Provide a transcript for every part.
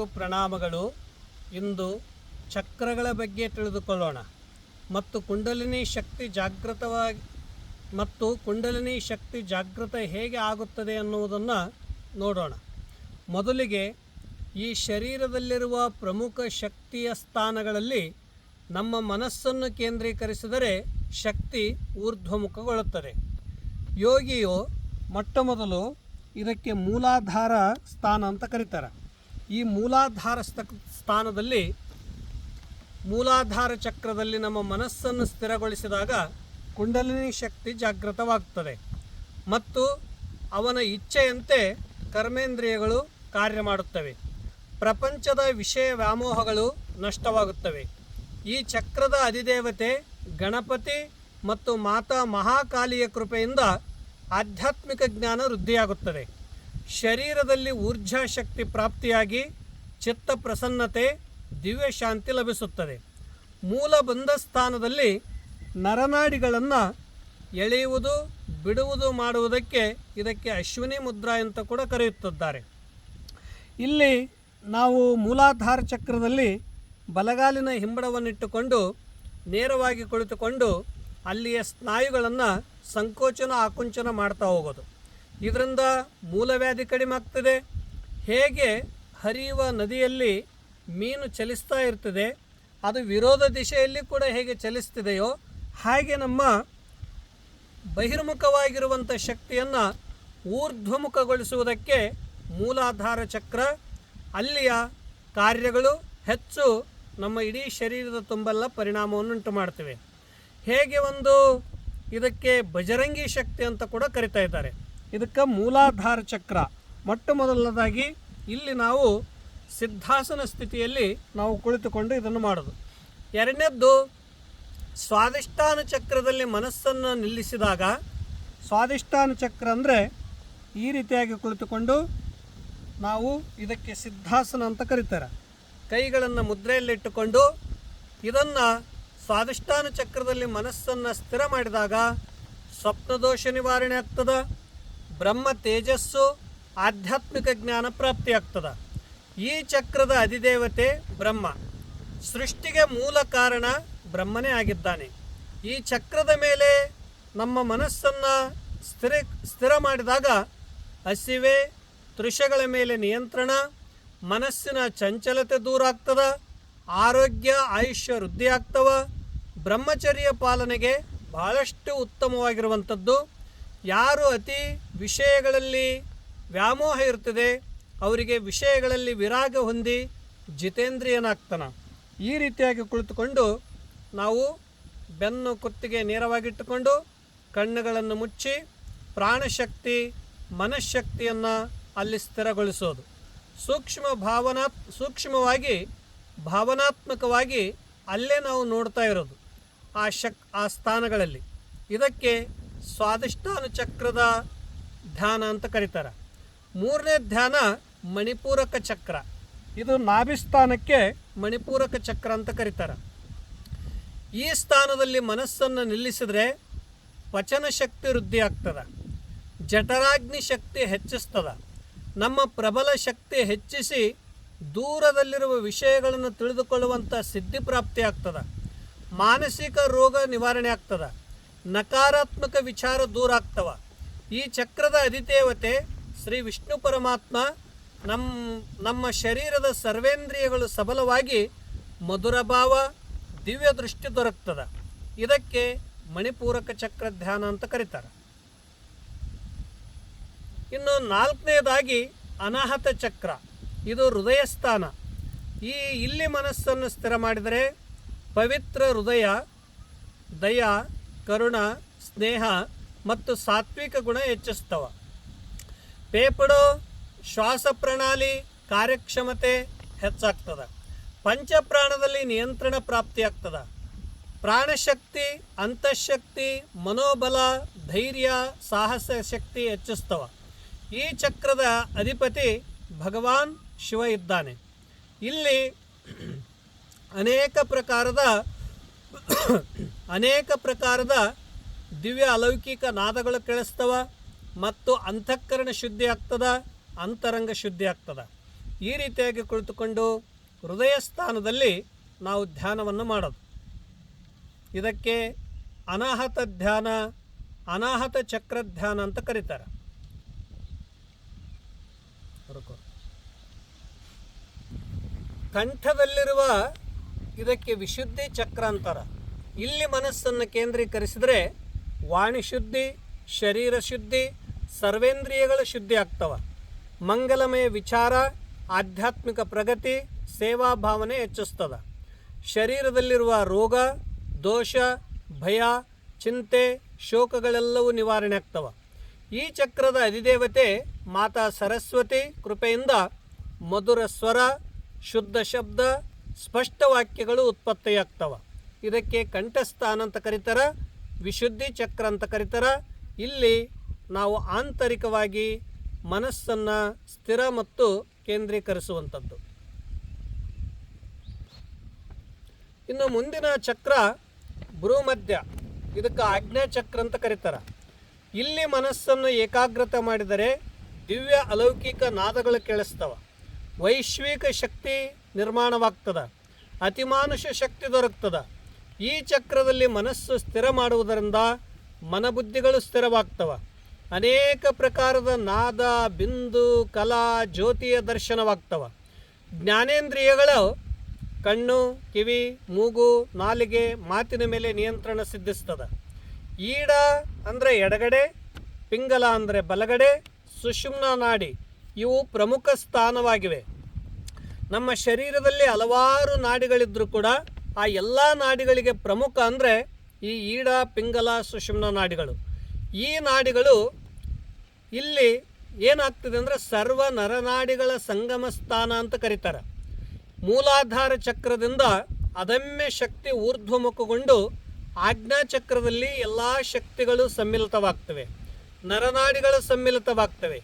ಎಲ್ಲರಿಗೂ ಪ್ರಣಾಮಗಳು ಇಂದು ಚಕ್ರಗಳ ಬಗ್ಗೆ ತಿಳಿದುಕೊಳ್ಳೋಣ. ಮತ್ತು ಕುಂಡಲಿನಿ ಶಕ್ತಿ ಜಾಗೃತವಾಗಿ ಮತ್ತು ಕುಂಡಲಿನಿ ಶಕ್ತಿ ಜಾಗೃತ ಹೇಗೆ ಆಗುತ್ತದೆ ಅನ್ನುವುದನ್ನು ನೋಡೋಣ. ಮೊದಲಿಗೆ ಈ ಶರೀರದಲ್ಲಿರುವ ಪ್ರಮುಖ ಶಕ್ತಿಯ ಸ್ಥಾನಗಳಲ್ಲಿ ನಮ್ಮ ಮನಸ್ಸನ್ನು ಕೇಂದ್ರೀಕರಿಸಿದರೆ ಶಕ್ತಿ ಊರ್ಧ್ವಮುಖಗೊಳ್ಳುತ್ತದೆ. ಯೋಗಿಯು ಮೊಟ್ಟ ಮೊದಲು ಇದಕ್ಕೆ ಮೂಲಾಧಾರ ಸ್ಥಾನ ಅಂತ ಕರೀತಾರೆ. ಈ ಮೂಲಾಧಾರ ಸ್ಥ- ಸ್ಥಾನದಲ್ಲಿ ಮೂಲಾಧಾರ ಚಕ್ರದಲ್ಲಿ ನಮ್ಮ ಮನಸ್ಸನ್ನು ಸ್ಥಿರಗೊಳಿಸಿದಾಗ ಕುಂಡಲಿನಿ ಶಕ್ತಿ ಜಾಗೃತವಾಗುತ್ತದೆ ಮತ್ತು ಅವನ ಇಚ್ಛೆಯಂತೆ ಕರ್ಮೇಂದ್ರಿಯಗಳು ಕಾರ್ಯ ಮಾಡುತ್ತವೆ. ಪ್ರಪಂಚದ ವಿಷಯ ವ್ಯಾಮೋಹಗಳು ನಷ್ಟವಾಗುತ್ತವೆ. ಈ ಚಕ್ರದ ಅಧಿದೇವತೆ ಗಣಪತಿ ಮತ್ತು ಮಾತಾ ಮಹಾಕಾಲಿಯ ಕೃಪೆಯಿಂದ ಆಧ್ಯಾತ್ಮಿಕ ಜ್ಞಾನ ವೃದ್ಧಿಯಾಗುತ್ತದೆ. ಶರೀರದಲ್ಲಿ ಊರ್ಜಾ ಶಕ್ತಿ ಪ್ರಾಪ್ತಿಯಾಗಿ ಚಿತ್ತ ಪ್ರಸನ್ನತೆ, ದಿವ್ಯ ಶಾಂತಿ ಲಭಿಸುತ್ತದೆ. ಮೂಲ ಬಂಧ ಸ್ಥಾನದಲ್ಲಿ ನರನಾಡಿಗಳನ್ನು ಎಳೆಯುವುದು, ಬಿಡುವುದು ಮಾಡುವುದಕ್ಕೆ ಇದಕ್ಕೆ ಅಶ್ವಿನಿ ಮುದ್ರಾ ಅಂತ ಕೂಡ ಕರೆಯುತ್ತಿದ್ದಾರೆ. ಇಲ್ಲಿ ನಾವು ಮೂಲಾಧಾರ ಚಕ್ರದಲ್ಲಿ ಬಲಗಾಲಿನ ಹಿಂಬಡವನ್ನಿಟ್ಟುಕೊಂಡು, ನೇರವಾಗಿ ಕುಳಿತುಕೊಂಡು ಅಲ್ಲಿಯ ಸ್ನಾಯುಗಳನ್ನು ಸಂಕೋಚನ ಆಕುಂಚನ ಮಾಡ್ತಾ ಹೋಗೋದು. ಇದರಿಂದ ಮೂಲವ್ಯಾಧಿ ಕಡಿಮೆ ಆಗ್ತದೆ. ಹೇಗೆ ಹರಿಯುವ ನದಿಯಲ್ಲಿ ಮೀನು ಚಲಿಸ್ತಾ ಇರ್ತದೆ, ಅದು ವಿರೋಧ ದಿಶೆಯಲ್ಲಿ ಕೂಡ ಹೇಗೆ ಚಲಿಸ್ತಿದೆಯೋ ಹಾಗೆ ನಮ್ಮ ಬಹಿರ್ಮುಖವಾಗಿರುವಂಥ ಶಕ್ತಿಯನ್ನು ಊರ್ಧ್ವಮುಖಗೊಳಿಸುವುದಕ್ಕೆ ಮೂಲಾಧಾರ ಚಕ್ರ, ಅಲ್ಲಿಯ ಕಾರ್ಯಗಳು ಹೆಚ್ಚು ನಮ್ಮ ಇಡೀ ಶರೀರದ ತುಂಬೆಲ್ಲ ಪರಿಣಾಮವನ್ನುಂಟು ಮಾಡ್ತವೆ. ಹೇಗೆ ಒಂದು ಇದಕ್ಕೆ ಬಜರಂಗಿ ಶಕ್ತಿ ಅಂತ ಕೂಡ ಕರಿತಾ ಇದ್ದಾರೆ. ಇದಕ್ಕೆ ಮೂಲಾಧಾರ ಚಕ್ರ. ಮೊಟ್ಟ ಮೊದಲನೇದಾಗಿ ಇಲ್ಲಿ ನಾವು ಸಿದ್ಧಾಸನ ಸ್ಥಿತಿಯಲ್ಲಿ ನಾವು ಕುಳಿತುಕೊಂಡು ಇದನ್ನು ಮಾಡೋದು. ಎರಡನೇದ್ದು ಸ್ವಾದಿಷ್ಠಾನ ಚಕ್ರದಲ್ಲಿ ಮನಸ್ಸನ್ನು ನಿಲ್ಲಿಸಿದಾಗ ಸ್ವಾದಿಷ್ಠಾನ ಚಕ್ರ ಅಂದರೆ ಈ ರೀತಿಯಾಗಿ ಕುಳಿತುಕೊಂಡು ನಾವು ಇದಕ್ಕೆ ಸಿದ್ಧಾಸನ ಅಂತ ಕರೀತಾರೆ. ಕೈಗಳನ್ನು ಮುದ್ರೆಯಲ್ಲಿಟ್ಟುಕೊಂಡು ಇದನ್ನು ಸ್ವಾದಿಷ್ಠಾನ ಚಕ್ರದಲ್ಲಿ ಮನಸ್ಸನ್ನು ಸ್ಥಿರ ಮಾಡಿದಾಗ ಸ್ವಪ್ನದೋಷ ನಿವಾರಣೆ ಆಗ್ತದೆ. ಬ್ರಹ್ಮ ತೇಜಸ್ಸು ಆಧ್ಯಾತ್ಮಿಕ ಜ್ಞಾನ ಪ್ರಾಪ್ತಿಯಾಗ್ತದೆ ಈ ಚಕ್ರದ ಅಧಿದೇವತೆ ಬ್ರಹ್ಮ. ಸೃಷ್ಟಿಗೆ ಮೂಲ ಕಾರಣ ಬ್ರಹ್ಮನೇ ಆಗಿದ್ದಾನೆ. ಈ ಚಕ್ರದ ಮೇಲೆ ನಮ್ಮ ಮನಸ್ಸನ್ನು ಸ್ಥಿರ ಸ್ಥಿರ ಮಾಡಿದಾಗ ಹಸಿವೆ, ತೃಷಗಳ ಮೇಲೆ ನಿಯಂತ್ರಣ, ಮನಸ್ಸಿನ ಚಂಚಲತೆ ದೂರ ಆಗ್ತದ, ಆರೋಗ್ಯ, ಆಯುಷ್ಯ ವೃದ್ಧಿ ಆಗ್ತವ, ಬ್ರಹ್ಮಚರ್ಯ ಪಾಲನೆಗೆ ಭಾಳಷ್ಟು ಉತ್ತಮವಾಗಿರುವಂಥದ್ದು. ಯಾರು ಅತಿ ವಿಷಯಗಳಲ್ಲಿ ವ್ಯಾಮೋಹ ಇರ್ತದೆ, ಅವರಿಗೆ ವಿಷಯಗಳಲ್ಲಿ ವಿರಾಗ ಹೊಂದಿ ಜಿತೇಂದ್ರಿಯನಾಗ್ತಾನ. ಈ ರೀತಿಯಾಗಿ ಕುಳಿತುಕೊಂಡು ನಾವು ಬೆನ್ನು ಕುತ್ತಿಗೆ ನೇರವಾಗಿಟ್ಟುಕೊಂಡು ಕಣ್ಣುಗಳನ್ನು ಮುಚ್ಚಿ ಪ್ರಾಣಶಕ್ತಿ, ಮನಃಶಕ್ತಿಯನ್ನು ಅಲ್ಲಿ ಸ್ಥಿರಗೊಳಿಸೋದು. ಸೂಕ್ಷ್ಮ ಭಾವನಾ ಸೂಕ್ಷ್ಮವಾಗಿ, ಭಾವನಾತ್ಮಕವಾಗಿ ಅಲ್ಲೇ ನಾವು ನೋಡ್ತಾ ಇರೋದು ಆ ಶಕ್, ಆ ಸ್ಥಾನಗಳಲ್ಲಿ. ಇದಕ್ಕೆ ಸ್ವಾದಿಷ್ಟಾನು ಚಕ್ರದ ಧ್ಯಾನ ಅಂತ ಕರೀತಾರೆ. ಮೂರನೇ ಧ್ಯಾನ ಮಣಿಪೂರಕ ಚಕ್ರ. ಇದು ನಾಭಿಸ್ಥಾನಕ್ಕೆ ಮಣಿಪೂರಕ ಚಕ್ರ ಅಂತ ಕರೀತಾರೆ. ಈ ಸ್ಥಾನದಲ್ಲಿ ಮನಸ್ಸನ್ನು ನಿಲ್ಲಿಸಿದ್ರೆ ಪಚನ ಶಕ್ತಿ ವೃದ್ಧಿ ಆಗ್ತದೆ. ಜಠರಾಗ್ನಿ ಶಕ್ತಿ ಹೆಚ್ಚಿಸ್ತದ. ನಮ್ಮ ಪ್ರಬಲ ಶಕ್ತಿ ಹೆಚ್ಚಿಸಿ ದೂರದಲ್ಲಿರುವ ವಿಷಯಗಳನ್ನು ತಿಳಿದುಕೊಳ್ಳುವಂಥ ಸಿದ್ಧಿ ಪ್ರಾಪ್ತಿ ಆಗ್ತದೆ. ಮಾನಸಿಕ ರೋಗ ನಿವಾರಣೆ ಆಗ್ತದೆ. ನಕಾರಾತ್ಮಕ ವಿಚಾರ ದೂರ ಆಗ್ತವ. ಈ ಚಕ್ರದ ಅಧಿದೇವತೆ ಶ್ರೀ ವಿಷ್ಣು ಪರಮಾತ್ಮ ನಮ್ಮ ನಮ್ಮ ಶರೀರದ ಸರ್ವೇಂದ್ರಿಯಗಳು ಸಬಲವಾಗಿ ಮಧುರ ಭಾವ, ದಿವ್ಯ ದೃಷ್ಟಿ ದೊರಕ್ತದ. ಇದಕ್ಕೆ ಮಣಿಪೂರಕ ಚಕ್ರ ಧ್ಯಾನ ಅಂತ ಕರೀತಾರೆ. ಇನ್ನು ನಾಲ್ಕನೇದಾಗಿ ಅನಾಹತ ಚಕ್ರ. ಇದು ಹೃದಯ ಸ್ಥಾನ. ಈ ಇಲ್ಲಿ ಮನಸ್ಸನ್ನು ಸ್ಥಿರ ಮಾಡಿದರೆ ಪವಿತ್ರ ಹೃದಯ, ದಯಾ, ಕರುಣ, ಸ್ನೇಹ ಮತ್ತು ಸಾತ್ವಿಕ ಗುಣ ಹೆಚ್ಚಿಸ್ತವ. ಪೇಪಡು, ಶ್ವಾಸ ಪ್ರಣಾಳಿ ಕಾರ್ಯಕ್ಷಮತೆ ಹೆಚ್ಚಾಗ್ತದೆ. ಪಂಚಪ್ರಾಣದಲ್ಲಿ ನಿಯಂತ್ರಣ ಪ್ರಾಪ್ತಿಯಾಗ್ತದ ಪ್ರಾಣಶಕ್ತಿ, ಅಂತಃಶಕ್ತಿ, ಮನೋಬಲ, ಧೈರ್ಯ, ಸಾಹಸ ಶಕ್ತಿ ಹೆಚ್ಚಿಸ್ತವ. ಈ ಚಕ್ರದ ಅಧಿಪತಿ ಭಗವಾನ್ ಶಿವ ಇದ್ದಾನೆ. ಇಲ್ಲಿ ಅನೇಕ ಪ್ರಕಾರದ ಅನೇಕ ಪ್ರಕಾರದ ದಿವ್ಯ ಅಲೌಕಿಕ ನಾದಗಳು ಕೇಳಿಸ್ತವ ಮತ್ತು ಅಂತಃಕರಣ ಶುದ್ಧಿ ಆಗ್ತದ, ಅಂತರಂಗ ಶುದ್ಧಿ ಆಗ್ತದ. ಈ ರೀತಿಯಾಗಿ ಕುಳಿತುಕೊಂಡು ಹೃದಯ ಸ್ಥಾನದಲ್ಲಿ ನಾವು ಧ್ಯಾನವನ್ನು ಮಾಡೋದು. ಇದಕ್ಕೆ ಅನಾಹತ ಧ್ಯಾನ, ಅನಾಹತ ಚಕ್ರ ಧ್ಯಾನ ಅಂತ ಕರೀತಾರೆ. ಕಂಠದಲ್ಲಿರುವ ಇದಕ್ಕೆ ವಿಶುದ್ಧಿ ಚಕ್ರ ಅಂತಾರೆ. ಇಲ್ಲಿ ಮನಸ್ಸನ್ನು ಕೇಂದ್ರೀಕರಿಸಿದರೆ ವಾಣಿ ಶುದ್ಧಿ ಶರೀರ ಶುದ್ಧಿ ಸರ್ವೇಂದ್ರಿಯಗಳ ಶುದ್ಧಿ ಆಗ್ತವೆ. ಮಂಗಲಮಯ ವಿಚಾರ, ಆಧ್ಯಾತ್ಮಿಕ ಪ್ರಗತಿ ಸೇವಾ ಭಾವನೆ ಹೆಚ್ಚಿಸ್ತದ. ಶರೀರದಲ್ಲಿರುವ ರೋಗ, ದೋಷ, ಭಯ, ಚಿಂತೆ, ಶೋಕಗಳೆಲ್ಲವೂ ನಿವಾರಣೆ ಆಗ್ತವೆ. ಈ ಚಕ್ರದ ಅಧಿದೇವತೆ ಮಾತಾ ಸರಸ್ವತಿ ಕೃಪೆಯಿಂದ ಮಧುರ ಸ್ವರ, ಶುದ್ಧ ಶಬ್ದ, ಸ್ಪಷ್ಟ ವಾಕ್ಯಗಳು ಉತ್ಪತ್ತಿಯಾಗ್ತವ. ಇದಕ್ಕೆ ಕಂಠಸ್ಥಾನ ಅಂತ ಕರೀತಾರ. ವಿಶುದ್ಧಿ ಚಕ್ರ ಅಂತ ಕರೀತಾರ. ಇಲ್ಲಿ ನಾವು ಆಂತರಿಕವಾಗಿ ಮನಸ್ಸನ್ನು ಸ್ಥಿರ ಮತ್ತು ಕೇಂದ್ರೀಕರಿಸುವಂಥದ್ದು. ಇನ್ನು ಮುಂದಿನ ಚಕ್ರ ಭ್ರೂಮಧ್ಯ. ಇದಕ್ಕೆ ಆಜ್ಞಾ ಚಕ್ರ ಅಂತ ಕರೀತಾರ. ಇಲ್ಲಿ ಮನಸ್ಸನ್ನು ಏಕಾಗ್ರತೆ ಮಾಡಿದರೆ ದಿವ್ಯ ಅಲೌಕಿಕ ನಾದಗಳು ಕೇಳಿಸ್ತವ. ವೈಶ್ವಿಕ ಶಕ್ತಿ ನಿರ್ಮಾಣವಾಗ್ತದ. ಅತಿಮಾನುಷ ಶಕ್ತಿ ದೊರಕ್ತದ. ಈ ಚಕ್ರದಲ್ಲಿ ಮನಸ್ಸು ಸ್ಥಿರ ಮಾಡುವುದರಿಂದ ಮನಬುದ್ಧಿಗಳು ಸ್ಥಿರವಾಗ್ತವೆ. ಅನೇಕ ಪ್ರಕಾರದ ನಾದ, ಬಿಂದು, ಕಲಾ, ಜ್ಯೋತಿಯ ದರ್ಶನವಾಗ್ತವೆ. ಜ್ಞಾನೇಂದ್ರಿಯಗಳು ಕಣ್ಣು, ಕಿವಿ, ಮೂಗು, ನಾಲಿಗೆ, ಮಾತಿನ ಮೇಲೆ ನಿಯಂತ್ರಣ ಸಿದ್ಧಿಸ್ತದೆ. ಈಡ ಅಂದರೆ ಎಡಗಡೆ, ಪಿಂಗಲ ಅಂದರೆ ಬಲಗಡೆ, ಸುಷುಮ್ನ ನಾಡಿ ಇವು ಪ್ರಮುಖ ಸ್ಥಾನವಾಗಿವೆ. ನಮ್ಮ ಶರೀರದಲ್ಲಿ ಹಲವಾರು ನಾಡಿಗಳಿದ್ದರೂ ಕೂಡ ಆ ಎಲ್ಲ ನಾಡಿಗಳಿಗೆ ಪ್ರಮುಖ ಅಂದರೆ ಈ ಈಡ, ಪಿಂಗಲ, ಸುಷುಮ್ನ ನಾಡಿಗಳು. ಈ ನಾಡಿಗಳು ಇಲ್ಲಿ ಏನಾಗ್ತದೆ ಅಂದರೆ ಸರ್ವ ನರನಾಡಿಗಳ ಸಂಗಮ ಸ್ಥಾನ ಅಂತ ಕರೀತಾರೆ. ಮೂಲಾಧಾರ ಚಕ್ರದಿಂದ ಅದಮ್ಯ ಶಕ್ತಿ ಊರ್ಧ್ವಮುಖಗೊಂಡು ಆಜ್ಞಾ ಚಕ್ರದಲ್ಲಿ ಎಲ್ಲ ಶಕ್ತಿಗಳು ಸಮ್ಮಿಲಿತವಾಗ್ತವೆ. ನರನಾಡಿಗಳು ಸಮ್ಮಿಲಿತವಾಗ್ತವೆ.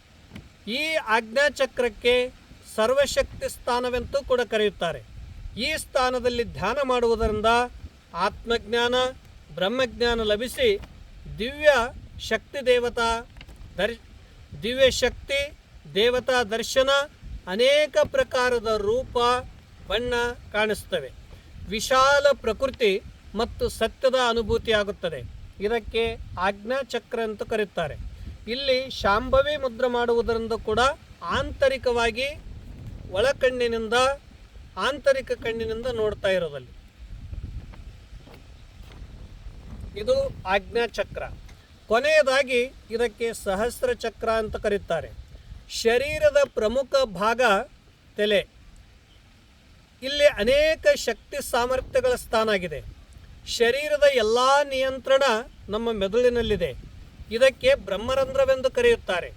ಈ ಆಜ್ಞಾ ಚಕ್ರಕ್ಕೆ ಸರ್ವಶಕ್ತಿ ಸ್ಥಾನವೆಂತೂ ಕೂಡ ಕರೆಯುತ್ತಾರೆ. ಈ ಸ್ಥಾನದಲ್ಲಿ ಧ್ಯಾನ ಮಾಡುವುದರಿಂದ ಆತ್ಮಜ್ಞಾನ, ಬ್ರಹ್ಮಜ್ಞಾನ ಲಭಿಸಿ ದಿವ್ಯ ಶಕ್ತಿ ದೇವತಾ ದರ್, ದಿವ್ಯ ಶಕ್ತಿ ದೇವತಾ ದರ್ಶನ ಅನೇಕ ಪ್ರಕಾರದ ರೂಪ, ಬಣ್ಣ ಕಾಣಿಸ್ತವೆ ವಿಶಾಲ ಪ್ರಕೃತಿ ಮತ್ತು ಸತ್ಯದ ಅನುಭೂತಿಯಾಗುತ್ತದೆ. ಇದಕ್ಕೆ ಆಜ್ಞಾ ಚಕ್ರ ಅಂತ ಕರೆಯುತ್ತಾರೆ. ಇಲ್ಲಿ ಶಾಂಭವಿ ಮುದ್ರ ಮಾಡುವುದರಿಂದ ಕೂಡ ಆಂತರಿಕವಾಗಿ ಒಳಕಣ್ಣಿನಿಂದ ಆಂತರಿಕ ಕಣ್ಣಿನಿಂದ ನೋಡ್ತಾ ಇರೋದಲ್ಲಿ. ಇದು ಆಜ್ಞಾ ಚಕ್ರ. ಕೊನೆಯದಾಗಿ ಇದಕ್ಕೆ ಸಹಸ್ರ ಚಕ್ರ ಅಂತ ಕರೀತಾರೆ. ಶರೀರದ ಪ್ರಮುಖ ಭಾಗ ತಲೆ. ಇಲ್ಲಿ ಅನೇಕ ಶಕ್ತಿ ಸಾಮರ್ಥ್ಯಗಳ ಸ್ಥಾನ ಆಗಿದೆ. ಶರೀರದ ಎಲ್ಲ ನಿಯಂತ್ರಣ ನಮ್ಮ ಮೆದುಳಿನಲ್ಲಿದೆ. ಇದಕ್ಕೆ ಬ್ರಹ್ಮರಂಧ್ರವೆಂದು ಕರೆಯುತ್ತಾರೆ.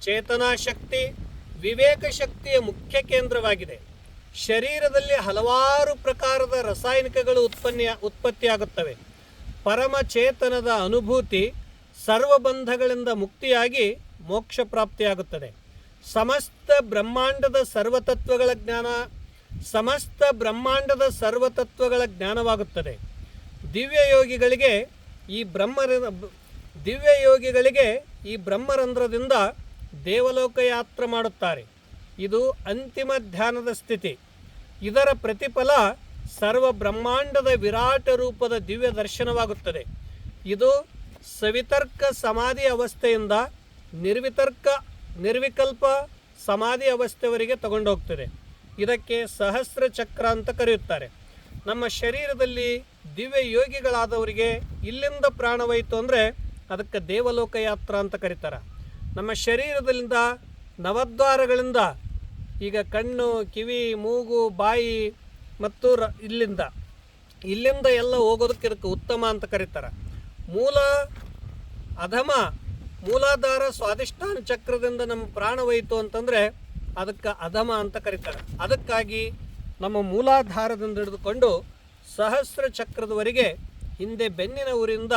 ಚೇತನಾ ಶಕ್ತಿ ವಿವೇಕ ಶಕ್ತಿಯ ಮುಖ್ಯ ಕೇಂದ್ರವಾಗಿದೆ. ಶರೀರದಲ್ಲಿ ಹಲವಾರು ಪ್ರಕಾರದ ರಾಸಾಯನಿಕಗಳು ಉತ್ಪನ್ನ ಉತ್ಪತ್ತಿಯಾಗುತ್ತವೆ. ಪರಮ ಚೇತನದ ಅನುಭೂತಿ ಸರ್ವಬಂಧಗಳಿಂದ ಮುಕ್ತಿಯಾಗಿ ಮೋಕ್ಷ ಪ್ರಾಪ್ತಿಯಾಗುತ್ತದೆ. ಸಮಸ್ತ ಬ್ರಹ್ಮಾಂಡದ ಸರ್ವತತ್ವಗಳ ಜ್ಞಾನ, ಸಮಸ್ತ ಬ್ರಹ್ಮಾಂಡದ ಸರ್ವತತ್ವಗಳ ಜ್ಞಾನವಾಗುತ್ತದೆ. ದಿವ್ಯ ಯೋಗಿಗಳಿಗೆ ಈ ಬ್ರಹ್ಮ ದಿವ್ಯ ಯೋಗಿಗಳಿಗೆ ಈ ಬ್ರಹ್ಮರಂಧ್ರದಿಂದ ದೇವಲೋಕ ಯಾತ್ರೆ ಮಾಡುತ್ತಾರೆ. ಇದು ಅಂತಿಮ ಧ್ಯಾನದ ಸ್ಥಿತಿ. ಇದರ ಪ್ರತಿಫಲ ಸರ್ವ ಬ್ರಹ್ಮಾಂಡದ ವಿರಾಟ ರೂಪದ ದಿವ್ಯ ದರ್ಶನವಾಗುತ್ತದೆ. ಇದು ಸವಿತರ್ಕ ಸಮಾಧಿ ಅವಸ್ಥೆಯಿಂದ ನಿರ್ವಿತರ್ಕ, ನಿರ್ವಿಕಲ್ಪ ಸಮಾಧಿ ಅವಸ್ಥೆವರೆಗೆ ತಗೊಂಡೋಗ್ತದೆ. ಇದಕ್ಕೆ ಸಹಸ್ರ ಚಕ್ರ ಅಂತ ಕರೆಯುತ್ತಾರೆ. ನಮ್ಮ ಶರೀರದಲ್ಲಿ ದಿವ್ಯ ಯೋಗಿಗಳಾದವರಿಗೆ ಇಲ್ಲಿಂದ ಪ್ರಾಣವಾಯಿತು ಅಂದರೆ ಅದಕ್ಕೆ ದೇವಲೋಕ ಯಾತ್ರಾ ಅಂತ ಕರೀತಾರೆ. ನಮ್ಮ ಶರೀರದಲ್ಲಿಂದ ನವದ್ವಾರಗಳಿಂದ ಈಗ ಕಣ್ಣು, ಕಿವಿ, ಮೂಗು, ಬಾಯಿ ಮತ್ತು ರ ಇಲ್ಲಿಂದ. ಇಲ್ಲಿಂದ ಎಲ್ಲ ಹೋಗೋದಕ್ಕೆ ಇದಕ್ಕೆ ಉತ್ತಮ ಅಂತ ಕರೀತಾರೆ. ಮೂಲ ಅಧಮ, ಮೂಲಾಧಾರ ಸ್ವಾದಿಷ್ಠಾನ ಚಕ್ರದಿಂದ ನಮ್ಮ ಪ್ರಾಣ ಹೋಯಿತು ಅಂತಂದರೆ ಅದಕ್ಕೆ ಅಧಮ ಅಂತ ಕರೀತಾರೆ. ಅದಕ್ಕಾಗಿ ನಮ್ಮ ಮೂಲಾಧಾರದಿಂದ ಹಿಡಿದುಕೊಂಡು ಸಹಸ್ರ ಚಕ್ರದವರೆಗೆ ಹಿಂದೆ ಬೆನ್ನಿನ ಊರಿಂದ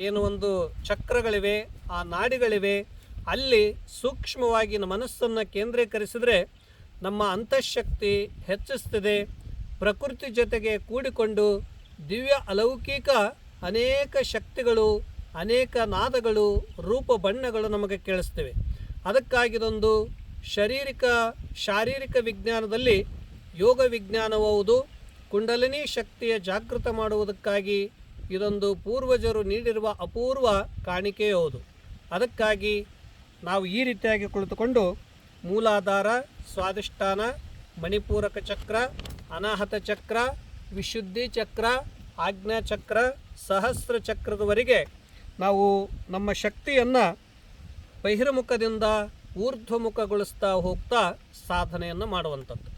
ಏನು ಒಂದು ಚಕ್ರಗಳಿವೆ, ಆ ನಾಡಿಗಳಿವೆ, ಅಲ್ಲಿ ಸೂಕ್ಷ್ಮವಾಗಿ ಮನಸ್ಸನ್ನು ಕೇಂದ್ರೀಕರಿಸಿದರೆ ನಮ್ಮ ಅಂತಃಶಕ್ತಿ ಹೆಚ್ಚಿಸ್ತದೆ ಪ್ರಕೃತಿ ಜೊತೆಗೆ ಕೂಡಿಕೊಂಡು ದಿವ್ಯ ಅಲೌಕಿಕ ಅನೇಕ ಶಕ್ತಿಗಳು, ಅನೇಕ ನಾದಗಳು, ರೂಪ ಬಣ್ಣಗಳು ನಮಗೆ ಕೇಳಿಸ್ತವೆ ಅದಕ್ಕಾಗಿದೊಂದು ಶಾರೀರಿಕ ಶಾರೀರಿಕ ವಿಜ್ಞಾನದಲ್ಲಿ ಯೋಗ ವಿಜ್ಞಾನವು ಕುಂಡಲಿನಿ ಶಕ್ತಿಯ ಜಾಗೃತ ಮಾಡುವುದಕ್ಕಾಗಿ ಇದೊಂದು ಪೂರ್ವಜರು ನೀಡಿರುವ ಅಪೂರ್ವ ಕಾಣಿಕೆಯೂ ಅದಕ್ಕಾಗಿ ನಾವು ಈ ರೀತಿಯಾಗಿ ಕುಳಿತುಕೊಂಡು ಮೂಲಾಧಾರ ಸ್ವಾದಿಷ್ಠಾನ ಮಣಿಪೂರಕ ಚಕ್ರ, ಅನಾಹತ ಚಕ್ರ, ವಿಶುದ್ಧಿ ಚಕ್ರ, ಆಜ್ಞಾ ಚಕ್ರ, ಸಹಸ್ರ ಚಕ್ರದವರೆಗೆ ನಾವು ನಮ್ಮ ಶಕ್ತಿಯನ್ನು ಬಹಿರ್ಮುಖದಿಂದ ಊರ್ಧ್ವಮುಖಗೊಳಿಸ್ತಾ ಹೋಗ್ತಾ ಸಾಧನೆಯನ್ನು ಮಾಡುವಂಥದ್ದು.